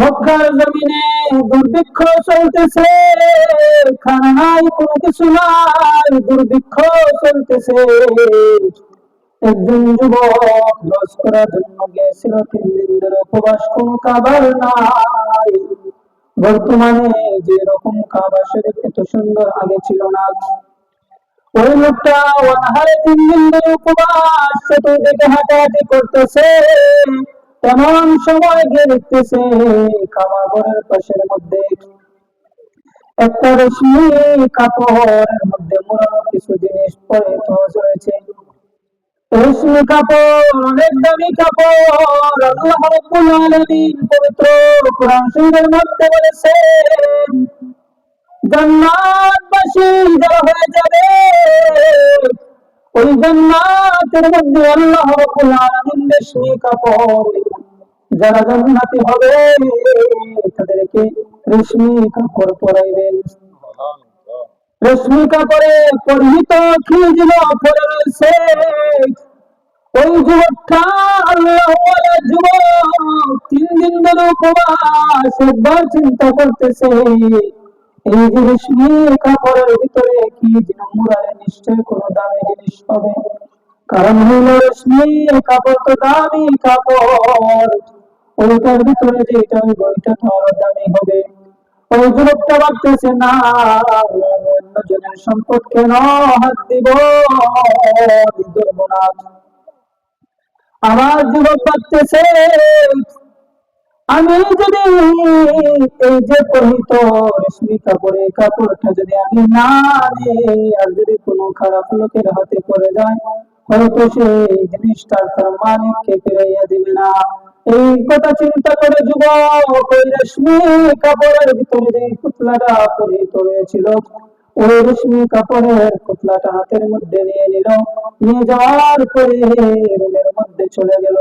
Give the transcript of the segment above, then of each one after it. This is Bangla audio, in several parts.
মক্কার জমিনে দুর্ভিক্ষ চলতেছে। কিছু নাই, দুর্ভিক্ষ চলতেছে। একজন যুবক করার জন্য তিন দিন ধরে উপবাস, কোন খাবার নাই। বর্তমানে যে রকম শরীর এত সুন্দর আগে ছিল না। ওই লোকটা অনাহারে তিন দিন ধরে উপবাস, চতুর্দিকে হাঁটাহাঁটি করতেছে। তেমন সময় গিয়ে দেখতেছে খাবার ঘরের পাশের মধ্যে। একটা রেশমি কাপড়ের মধ্যে মোড়ানো কিছু জিনিস পরে তো রয়েছে রেশমি কাপড়, অনেক দামি কাপড়, আল্লাহ রাব্বুল পবিত্র কোরআন শরীফের মধ্যে বলেছেন, জান্নাতবাসী যারা হয়ে যাবে ওই জান্নাতের মধ্যে আল্লাহ আলামিন কাপড়। যারা জান্নাতি হবে, তাদেরকে রেশমি কাপড় পরাইবেন। রেশমি কাপড়ে পরিহিত খিজিল পরে রয়েছে। ওই যুবকটা আল্লাহ যুবক, তিন দিন ধরে উপবাস, একবার চিন্তা করতেছে। এই যে রেশমি কাপড়ের ভিতরে কি যেন নিশ্চয় কোনো দামি জিনিস হবে। কারণ হইল রেশমি কাপড় তো দামি কাপড়। ওইটার ভিতরে যে এটা হইব, ওইটা তো আরও দামি হবে। ওই যুবকটা ভাবতেছে, না অন্য জনের সম্পদ কেন হাত দিব আমার যুবক ভাবতেছে আমি যদি এই যে রেশমি কাপড়ে কাপড়টা যদি আমি না আর যদি কোনো খারাপ লোকের হাতে পড়ে যায় হয়তো সে এই জিনিসটার তার মালিককে ফিরাইয়া দিবে না। এই কথা চিন্তা করে যুবক, ওই কাপড়ের ভিতরে যে পুতলাটা পরিহিত হয়েছিল, ওই কাপড়ের পুতলাটা হাতের মধ্যে নিয়ে নিল, নিয়ে যাওয়ার পরে রুমের মধ্যে চলে গেল।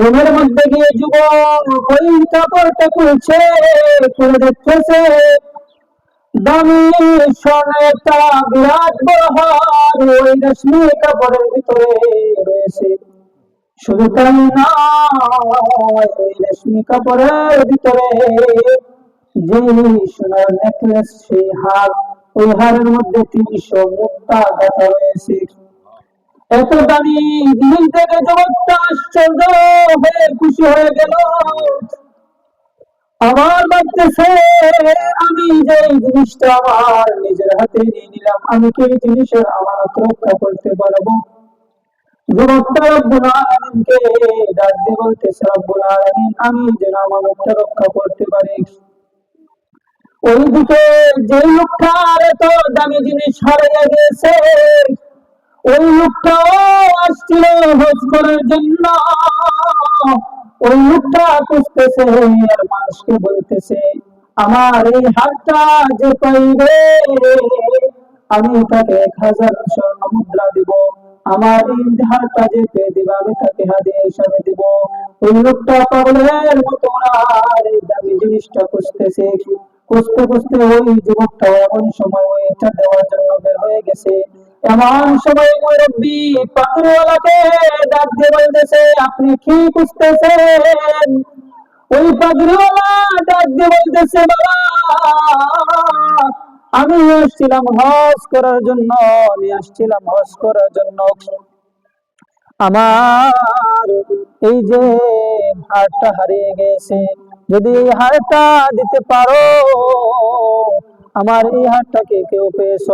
রুমের মধ্যে গিয়ে যুবক, ওই কাপড়টা খুলছে, খুলে দেখতেছে। দামি একটা বিরাট বড় হার, ওই রেশমি কাপড়ের ভিতরে রয়েছে। শুধু তাই নয়, ওই রেশমি কাপড়ের ভিতরে যে সোনার নেকলেস, সেই হার, ওই হারের মধ্যে তিনশো মুক্তা গাঁথা রয়েছে। এত দামি দিন থেকে হয়ে খুশি হয়ে গেল। আমার আমি যে জিনিসটা আমার নিজের হাতে নিয়ে নিলাম, আমি কি জিনিসের আমানত রক্ষা করতে পারব? যুবকটা রব্বুল আলামিনকে আমি যেন আমানতটা রক্ষা করতে পারি। ওইদিকে যে লোকটার এত দামি জিনিস হারিয়ে গেছে ওই লোকটাও আসছিল হজ করার জন্য। ওই লোকটা খুঁজতেছে আর মানুষকে বলতেছে, আমার এই হাতটা যে পাইবে আমি তাকে এক হাজার স্বর্ণ মুদ্রা দিব। আমার এই হাতটা যে পেয়ে দিবে, আমি তাকে হাদিয়া হিসাবে দিব। ওই লোকটা পাগলের মতো আর এই দামি জিনিসটা খুঁজতেছে খুঁজতে খুঁজতে ওই যুবকটা এমন সময় ওইটা দেওয়ার জন্য বের হয়ে গেছে। এমন সময় মুরব্বী পাখিওয়ালাকে ডাক দিয়ে বলতেছে, আপনি কি খুঁজতেছেন ওই পাখিওয়ালা ডাক দিয়ে বলতেছে, বাবা, আমি আসছিলাম হজ করার জন্য, আমি আসছিলাম হজ করার জন্য। আমার এই যে হারটা হারিয়ে গেছে যদি এই হারটা দিতে পারো, আমার এই হারটাকে কেউ পেয়েছ?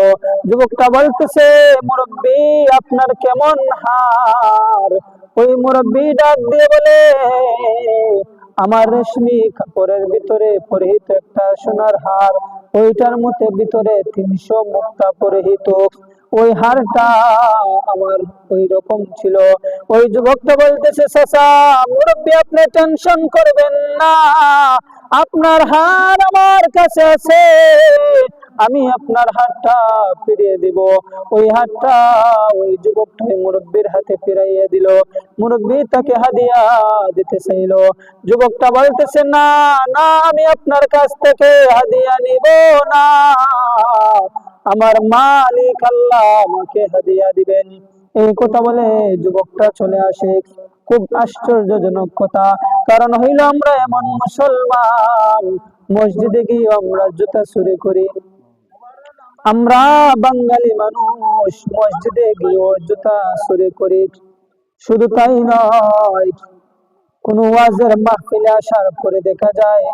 যুবকটা বলতেছে, মুরব্বী, আপনার কেমন হার? ওই মুরব্বী ডাক দিয়ে বলে, আমার রেশমি কাপড়ের ভিতরে পরিহিত একটা সোনার হার। ওইটার মধ্যে ভিতরে তিনশো মুক্তা পরিহিত। ওই হারটা আমার ওই রকম ছিল। ওই যুবকটা বলতেছে, চাচা, মুরব্বী, আপনি টেনশন করবেন না। আপনার হার আমার কাছে আছে। আমি আপনার হাতটা ফিরিয়ে দিব। ওই হাতটা ওই যুবকটা মুরব্বীর হাতে ফিরাইয়া দিল। মুরব্বী তাকে হাদিয়া দিতে চাইল। যুবকটা বলতেছে, না না, আমি আপনার কাছ থেকে হাদিয়া নিব না। আমার মালিক আল্লাহ আমাকে হাদিয়া দিবেন। এই কথা বলে যুবকটা চলে আসে। খুব আশ্চর্যজনক কথা। কারণ হইল আমরা এমন মুসলমান। মসজিদে গিয়ে আমরা জুতা চুরি করি। আমরা বাঙালি মানুষ, মসজিদে গিয়ে জুতা চুরি করি। শুধু তাই নয়, কোন ওয়াজের মাহফিলে আসার পরে দেখা যায়,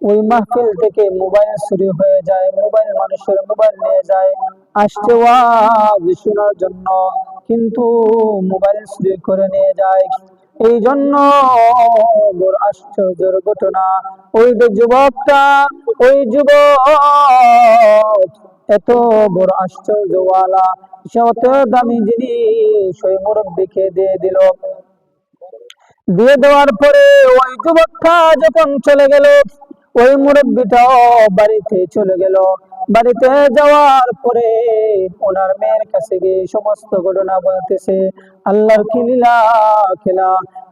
ওই মাহফিল থেকে মোবাইল চুরি হয়ে যায়, মোবাইল মানুষের মোবাইল নিয়ে যায়। আসছে ওয়াজ শোনার জন্য, কিন্তু মোবাইল চুরি করে নিয়ে যায়। এই জন্য বড় আশ্চর্যের ঘটনা, ওই যে যুবকটা, ওই যুবক এত বড় আশ্চর্যওয়ালা অত দামি জিনিস ওই মুরব্বীকে দিয়ে দিল। দিয়ে দেওয়ার পরে ওই যুবকটা যখন চলে গেল, ওই মুরব্বীটাও বাড়িতে চলে গেল। বাড়িতে যাওয়ার পরে ওনার মেয়ের কাছে গিয়ে সমস্ত ঘটনা বলতেছে, আল্লাহর কি লীলা, খেলা।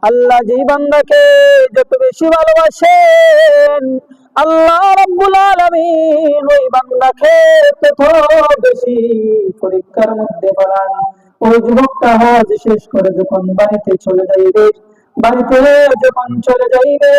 আল্লাহ যেই বান্দাকে যত বেশি ভালোবাসেন আল্লাহ রাব্বুল আলামিন ওই বান্দাকে তত বেশি পরীক্ষার মধ্যে পড়ান। ওই যুবকটা হজ শেষ করে যখন বাড়িতে চলে যাইবে, বাড়িতে যখন চলে যাইবে